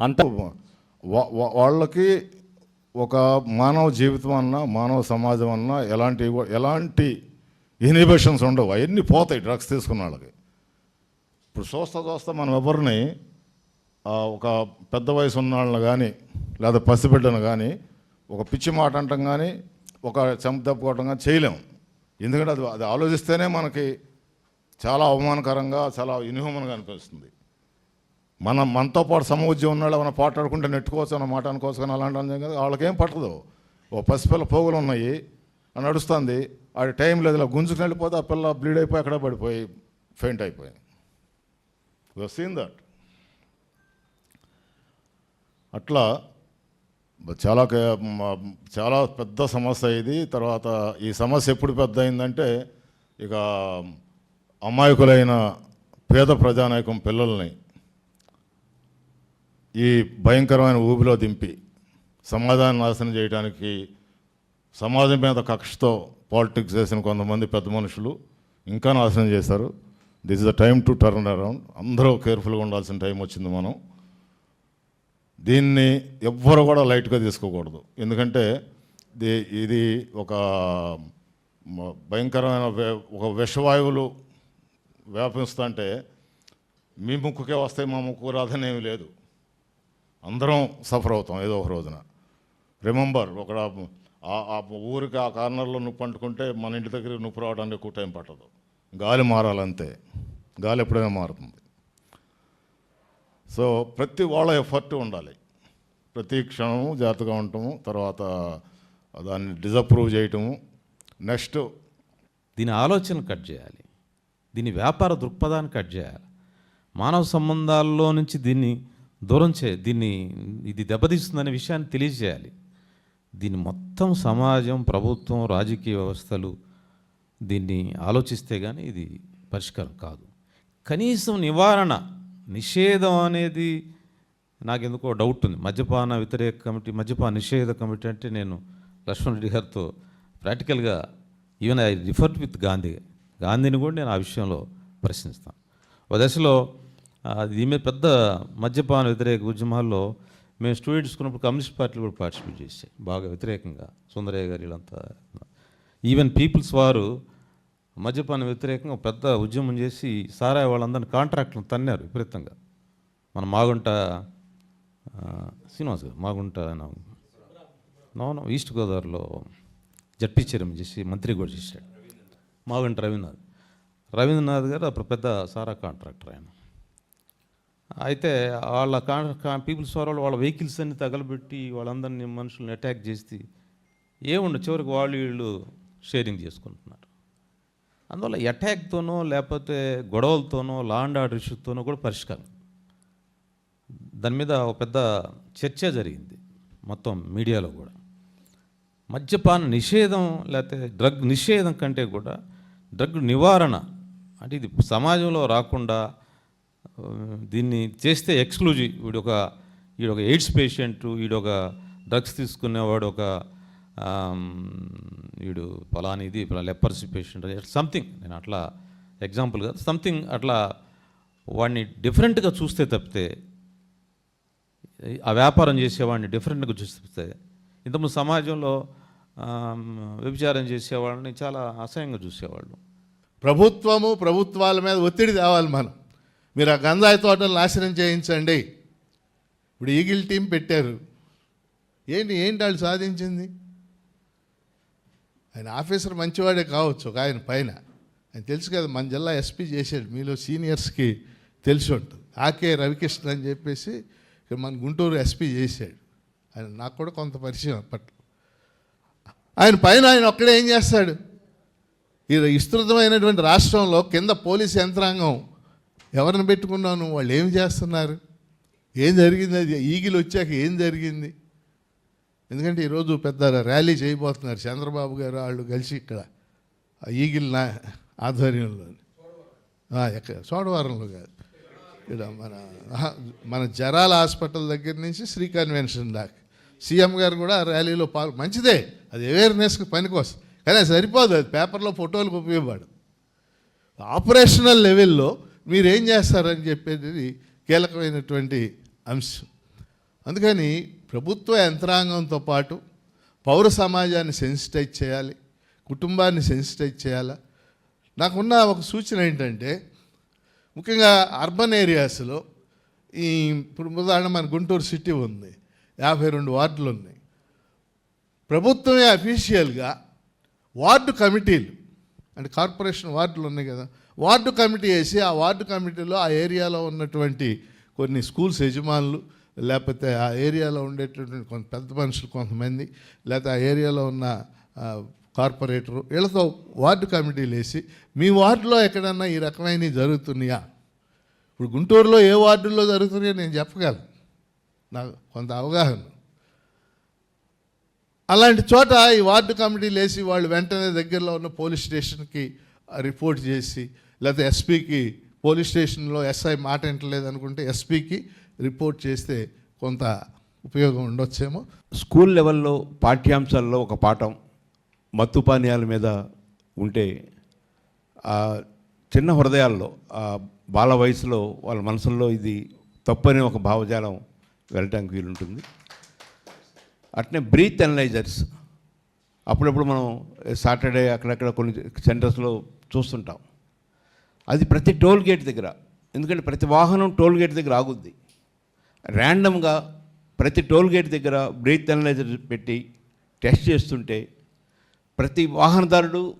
అంత వాళ్ళకి ఒక మానవ జీవితం అన్నా మానవ సమాజం అన్నా ఎలాంటి ఎలాంటి ఇన్హిబిషన్స్ ఉండవు. అవన్నీ పోతాయి డ్రగ్స్ తీసుకున్న వాళ్ళకి. ఇప్పుడు చూస్తా చూస్తా మనం ఎవరిని ఒక పెద్ద వయసు ఉన్న వాళ్ళని కానీ లేదా పసిబిడ్డను కానీ ఒక పిచ్చి మాట అంటాం కానీ ఒక చెంప దెబ్బకోవటం కానీ చేయలేము. ఎందుకంటే అది అది ఆలోచిస్తేనే మనకి చాలా అవమానకరంగా చాలా ఇన్హ్యూమన్గా అనిపిస్తుంది. మన మనతో పాటు సమవుద్యం ఉన్నాడు ఏమైనా పాటాడుకుంటే నెట్టుకోవచ్చు అన్న మాట అనుకోవచ్చు అలాంటి అర్థం కదా. వాళ్ళకేం పట్టదు. ఓ పసిపిల్ల పోగులు ఉన్నాయి అని నడుస్తుంది ఆ టైం లేదు. ఇలా గుంజుకుని వెళ్ళిపోతే ఆ పిల్ల బ్లీడ్ అయిపోయి అక్కడ పడిపోయి ఫెయింట్ అయిపోయి సీన్ దట్ అట్లా చాలా చాలా పెద్ద సమస్య ఇది. తర్వాత ఈ సమస్య ఎప్పుడు పెద్ద అయిందంటే ఇక అమాయకులైన పేద ప్రజానాయకం పిల్లల్ని ఈ భయంకరమైన ఊబిలో దింపి సమాజాన్ని నాశనం చేయడానికి సమాజం మీద కక్షతో పాలిటిక్స్ చేసిన కొంతమంది పెద్ద మనుషులు ఇంకా నాశనం చేశారు. This is the time to turn around అందరూ కేర్ఫుల్గా ఉండాల్సిన టైం వచ్చింది మనం. దీన్ని ఎవ్వరు కూడా లైట్గా తీసుకోకూడదు. ఎందుకంటే ది- ఇది ఒక భయంకరమైన ఒక విషవాయువులు వ్యాపిస్తుంటే మీ ముక్కుకే వస్తాయి మా ముక్కు రాదనేమి లేదు. అందరం సఫర్ అవుతాం ఏదో ఒక రోజున. రిమెంబర్ ఒక ఆ- ఊరికి ఆ కార్నర్లో నొప్పి అంటుకుంటే మన ఇంటి దగ్గర నొప్పి రావడానికి ఎక్కువ టైం పట్టదు. గాలి మారాలంతే. గాలి ఎప్పుడైనా మారుతుంది. సో ప్రతి వాళ్ళ ఎఫర్ట్ ఉండాలి. ప్రతి క్షణము జాగ్రత్తగా ఉండటము తర్వాత దాన్ని డిజప్రూవ్ చేయటము. నెక్స్ట్ దీని ఆలోచన కట్ చేయాలి. దీని వ్యాపార దృక్పథాన్ని కట్ చేయాలి. మానవ సంబంధాల్లో నుంచి దీన్ని దూరం చే దీన్ని ఇది దెబ్బతీస్తుందనే విషయాన్ని తెలియజేయాలి. దీన్ని మొత్తం సమాజం ప్రభుత్వం రాజకీయ వ్యవస్థలు దీన్ని ఆలోచిస్తే కానీ ఇది పరిష్కారం కాదు. కనీసం నివారణ నిషేధం అనేది నాకెందుకో డౌట్ ఉంది మద్యపాన వ్యతిరేక కమిటీ మద్యపాన నిషేధ కమిటీ అంటే నేను లక్ష్మణ్ రెడ్డి గారితో ప్రాక్టికల్గా even I refer with Gandhi గాంధీని కూడా నేను ఆ విషయంలో ప్రశ్నిస్తాను. ఒక దశలో ఈమె పెద్ద మద్యపాన వ్యతిరేక ఉద్యమాల్లో మేము స్టూడెంట్స్ ఉన్నప్పుడు కమ్యూనిస్ట్ పార్టీలు కూడా పార్టిసిపేట్ చేసాయి బాగా వ్యతిరేకంగా. సుందరయ్య గారు వీళ్ళంతా ఈవెన్ పీపుల్స్ వారు మద్యపాన వ్యతిరేకంగా పెద్ద ఉద్యమం చేసి సారాయి వాళ్ళందరినీ కాంట్రాక్ట్లను తన్నారు విపరీతంగా. మన మాగుంట శ్రీనివాస్ గారు మాగుంట నౌను ఈస్ట్ గోదావరిలో జడ్పీ చైర్మన్ చేసి మంత్రి కూడా చేశాడు. మాగుంట రవీంద్రనాథ్. రవీంద్రనాథ్ గారు అప్పుడు పెద్ద సారా కాంట్రాక్టర్ ఆయన. అయితే వాళ్ళ కా పీపుల్స్ వాళ్ళు వాళ్ళ వెహికల్స్ అన్ని తగలబెట్టి వాళ్ళందరినీ మనుషుల్ని అటాక్ చేసి ఏముండదు? చివరికి వాళ్ళు వీళ్ళు షేరింగ్ చేసుకుంటున్నారు. అందువల్ల అటాక్తోనో లేకపోతే గొడవలతోనో లాండ్ ఆర్డర్ ఇష్యూతోనో కూడా పరిష్కారం. దాని మీద ఒక పెద్ద చర్చ జరిగింది మొత్తం మీడియాలో కూడా. మద్యపాన నిషేధం లేకపోతే డ్రగ్ నిషేధం కంటే కూడా డ్రగ్ నివారణ అంటే ఇది సమాజంలో రాకుండా దీన్ని చేస్తే ఎక్స్క్లూజివ్ వీడొక ఒక ఒక ఎయిడ్స్ పేషెంట్ వీడు ఒక డ్రగ్స్ తీసుకునేవాడు ఒక వీడు ఫలానిది లెపర్సీ పేషెంట్ సంథింగ్ నేను అట్లా ఎగ్జాంపుల్ కాదు. సంథింగ్ అట్లా వాడిని డిఫరెంట్గా చూస్తే తప్పితే ఆ వ్యాపారం చేసేవాడిని డిఫరెంట్గా చూస్తే ఇంతకుముందు సమాజంలో వ్యభిచారం చేసేవాళ్ళని చాలా అసహ్యంగా చూసేవాళ్ళు. ప్రభుత్వము ప్రభుత్వాల మీద ఒత్తిడి తేవాలి మనం. మీరు ఆ గంజాయి తోటలు నాశనం చేయించండి. ఇప్పుడు ఈగిల్ టీం పెట్టారు. ఏంటి ఏంటి వాళ్ళు సాధించింది? ఆయన ఆఫీసర్ మంచివాడే కావచ్చు ఒక ఆయన పైన. ఆయన తెలుసు కదా మన జిల్లా ఎస్పీ చేశాడు మీలో సీనియర్స్కి తెలిసి ఉంటుంది ఆకే రవికృష్ణ అని చెప్పేసి ఇక్కడ మన గుంటూరు ఎస్పీ చేశాడు. ఆయన నాకు కూడా కొంత పరిచయం అప్పట్లో. ఆయన పైన ఆయన ఒక్కడే ఏం చేస్తాడు? ఈ విస్తృతమైనటువంటి రాష్ట్రంలో కింద పోలీస్ యంత్రాంగం ఎవరిని పెట్టుకున్నాను? వాళ్ళు ఏం చేస్తున్నారు? ఏం జరిగింది? అది ఈగిలు వచ్చాక ఏం జరిగింది? ఎందుకంటే ఈరోజు పెద్ద ర్యాలీ చేయబోతున్నారు చంద్రబాబు గారు వాళ్ళు కలిసి ఇక్కడ ఆ ఈగిల్ నా ఆధ్వర్యంలో. ఎక్కడ చోడవరంలో కాదు. ఇక్కడ మన మన జరాల హాస్పిటల్ దగ్గర నుంచి శ్రీ కన్వెన్షన్ దాకా. సీఎం గారు కూడా ఆ ర్యాలీలో పాల్ మంచిదే. అది అవేర్నెస్కి పనికోసం కానీ అది సరిపోదు. అది పేపర్లో ఫోటోలకు ఉపయోగపడదు. ఆపరేషనల్ లెవెల్లో మీరేం చేస్తారని చెప్పేది కీలకమైనటువంటి అంశం. అందుకని ప్రభుత్వ యంత్రాంగంతో పాటు పౌర సమాజాన్ని సెన్సిటైజ్ చేయాలి కుటుంబాన్ని సెన్సిటైజ్ చేయాలి? నాకున్న ఒక సూచన ఏంటంటే ముఖ్యంగా అర్బన్ ఏరియాస్లో ఈ ఇప్పుడు ఉదాహరణ మన గుంటూరు సిటీ ఉంది యాభై రెండు వార్డులు ఉన్నాయి ప్రభుత్వమే అఫీషియల్గా వార్డు కమిటీలు అంటే కార్పొరేషన్ వార్డులు ఉన్నాయి కదా. వార్డు కమిటీ వేసి ఆ వార్డు కమిటీలో ఆ ఏరియాలో ఉన్నటువంటి కొన్ని స్కూల్స్ యజమానులు లేకపోతే ఆ ఏరియాలో ఉండేటటువంటి కొంత పెద్ద మనుషులు కొంతమంది లేకపోతే ఆ ఏరియాలో ఉన్న కార్పొరేటరు వీళ్ళతో వార్డు కమిటీలు వేసి మీ వార్డులో ఎక్కడన్నా ఈ రకమైనవి జరుగుతున్నాయా? ఇప్పుడు గుంటూరులో ఏ వార్డుల్లో జరుగుతున్నాయో నేను చెప్పగలను. నాకు కొంత అవగాహన. అలాంటి చోట ఈ వార్డు కమిటీ లేచి వాళ్ళు వెంటనే దగ్గరలో ఉన్న పోలీస్ స్టేషన్కి రిపోర్ట్ చేసి లేకపోతే ఎస్పీకి పోలీస్ స్టేషన్లో ఎస్ఐ మాట వింటలేదు అనుకుంటే ఎస్పీకి రిపోర్ట్ చేస్తే కొంత ఉపయోగం ఉండొచ్చేమో. స్కూల్ లెవెల్లో పాఠ్యాంశాల్లో ఒక పాఠం మత్తు పానీయాల మీద ఉంటే చిన్న హృదయాల్లో బాల వయసులో వాళ్ళ మనసుల్లో ఇది తప్పని ఒక భావజాలం వెళ్ళటానికి వీలుంటుంది. అట్నే బ్రీత్ అనలైజర్స్ అప్పుడప్పుడు మనం సాటర్డే అక్కడక్కడ కొన్ని సెంటర్స్లో చూస్తుంటాం. అది ప్రతి టోల్ గేట్ దగ్గర. ఎందుకంటే ప్రతి వాహనం టోల్ గేట్ దగ్గర ఆగుద్ది. ర్యాండమ్గా ప్రతి టోల్ గేట్ దగ్గర బ్రీత్ అనలైజర్ పెట్టి టెస్ట్ చేస్తుంటే ప్రతి వాహనదారుడు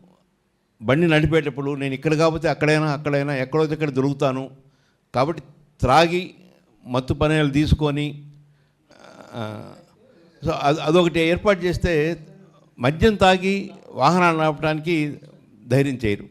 బండి నడిపేటప్పుడు నేను ఇక్కడ కాకపోతే అక్కడైనా అక్కడైనా ఎక్కడో దగ్గర దొరుకుతాను. కాబట్టి త్రాగి మత్తు పనేలు తీసుకొని సో అది అదొకటి ఏర్పాటు చేస్తే మద్యం తాగి వాహనాలు నడపడానికి ధైర్యం చేయరు.